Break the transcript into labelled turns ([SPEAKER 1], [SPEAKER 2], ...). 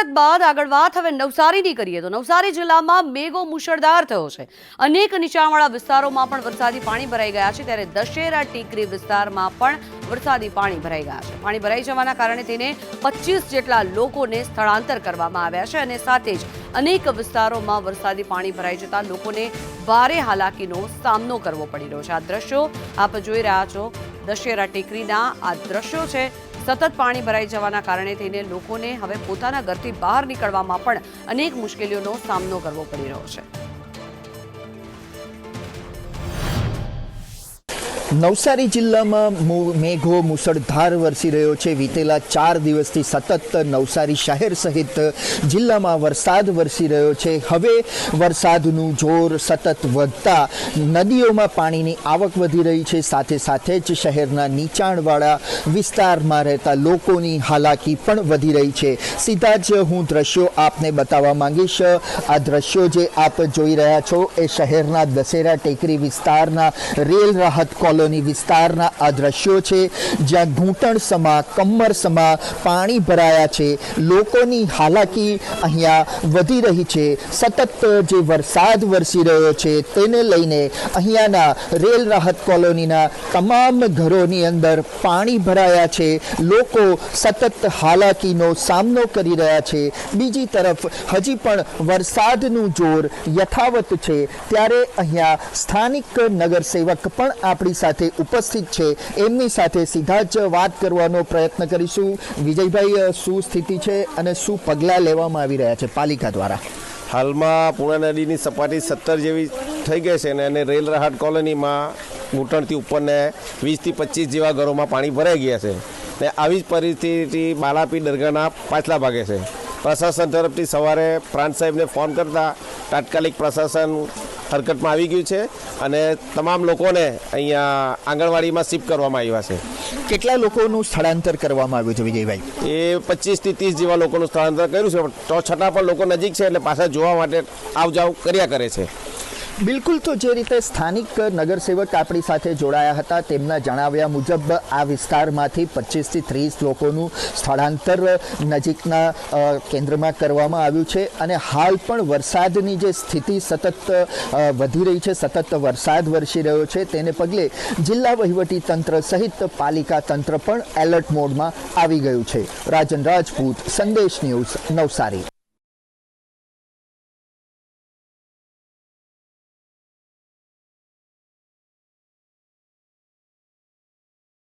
[SPEAKER 1] સુરત બાદ આગળ વાત હવે નવસારીની કરીએ તો નવસારી જિલ્લામાં મેઘો મુશળધાર થયો છે. અનેક નીચાણવાળા વિસ્તારોમાં પણ વરસાદી પાણી ભરાઈ ગયા છે ત્યારે દશેરા ટીકરી વિસ્તારમાં પણ વરસાદી પાણી ભરાઈ ગયા છે. પાણી ભરાઈ જવાના કારણે તેને પચીસ જેટલા લોકોને સ્થળાંતર કરવામાં આવ્યા છે અને સાથે જ અનેક વિસ્તારોમાં વરસાદી પાણી ભરાઈ જતા લોકોને ભારે હાલાકીનો સામનો કરવો પડી રહ્યો છે. આ દ્રશ્યો આપ જોઈ રહ્યા છો. દશેરા ટેકરીના આ દ્રશ્યો છે. સતત પાણી ભરાઈ જવાના કારણે થઈને લોકોને હવે પોતાના ઘરથી બહાર નીકળવામાં પણ અનેક મુશ્કેલીઓનો સામનો કરવો પડી રહ્યો છે.
[SPEAKER 2] નવસારી જિલ્લામાં મેઘો મુસળધાર વરસી રહ્યો છે. વીતેલા ચાર દિવસથી સતત નવસારી શહેર સહિત જિલ્લામાં વરસાદ વરસી રહ્યો છે. હવે વરસાદનું જોર સતત વધતા નદીઓમાં પાણીની આવક વધી રહી છે. સાથે સાથે જ શહેરના નીચાણવાળા વિસ્તારમાં રહેતા લોકોની હાલાકી પણ વધી રહી છે. સીધા જ હું દ્રશ્યો આપને બતાવવા માંગીશ. આ દ્રશ્યો જે આપ જોઈ રહ્યા છો એ શહેરના દશેરા ટેકરી વિસ્તારના રેલ રાહત કોલોની વિસ્તારના આ દ્રશ્યો છે, જ્યાં ઘૂંટણ સમા, કમર સમા પાણી ભરાયા છે. લોકોની હાલાકી અહીંયા વધી રહી છે. સતત જે વરસાદ વરસી રહ્યો છે, તેને લઈને અહીંયાના રેલ રાહત કોલોનીના તમામ ઘરોની અંદર પાણી ભરાયા છે. લોકો સતત હાલાકીનો સામનો કરી રહ્યા છે. બીજી તરફ હજી પણ વરસાદનું જોર યથાવત છે. ત્યારે અહીંયા સ્થાનિક નગરસેવક પણ આપણી સાથે ઉપસ્થિત છે. એમની સાથે સીધા જ વાત કરવાનો પ્રયત્ન કરીશું. વિજયભાઈ શું સ્થિતિ છે અને શું પગલાં લેવામાં આવી રહ્યા છે પાલિકા દ્વારા?
[SPEAKER 3] હાલમાં પૂર્ણા નદીની સપાટી સત્તર જેવી થઈ ગઈ છે ને અને રેલ રાહત કોલોનીમાં ઘૂંટણથી ઉપરને વીસથી પચીસ જેવા ઘરોમાં પાણી ભરાઈ ગયા છે. ને આવી જ પરિસ્થિતિ બાલાપી દરગાહના પાછલા ભાગે છે. પ્રશાસન તરફથી સવારે પ્રાંત સાહેબને ફોન કરતા તાત્કાલિક પ્રશાસન હરકતમાં આવી ગયું છે અને તમામ લોકોને અહીંયા આંગણવાડીમાં શિફ્ટ કરવામાં આવ્યા છે.
[SPEAKER 2] કેટલા લોકોનું સ્થળાંતર કરવામાં આવ્યું છે વિજયભાઈ?
[SPEAKER 3] એ પચીસથી ત્રીસ જેવા લોકોનું સ્થળાંતર કર્યું છે તો છતાં પણ લોકો નજીક છે એટલે પાછા જોવા માટે આવ જાવ કર્યા કરે છે.
[SPEAKER 2] બિલકુલ તો જે રીતે સ્થાનિક નગરસેવક આપણી સાથે જોડાયા હતા, તેમના જણાવ્યા મુજબ આ વિસ્તારમાંથી પચીસથી ત્રીસ લોકોનું સ્થળાંતર નજીકના કેન્દ્રમાં કરવામાં આવ્યું છે અને હાલ પણ વરસાદની જે સ્થિતિ સતત વધી રહી છે, સતત વરસાદ વરસી રહ્યો છે, તેને પગલે જિલ્લા વહીવટી તંત્ર સહિત પાલિકા તંત્ર પણ એલર્ટ મોડમાં આવી ગયું છે. રાજન રાજપૂત, સંદેશ ન્યૂઝ, નવસારી.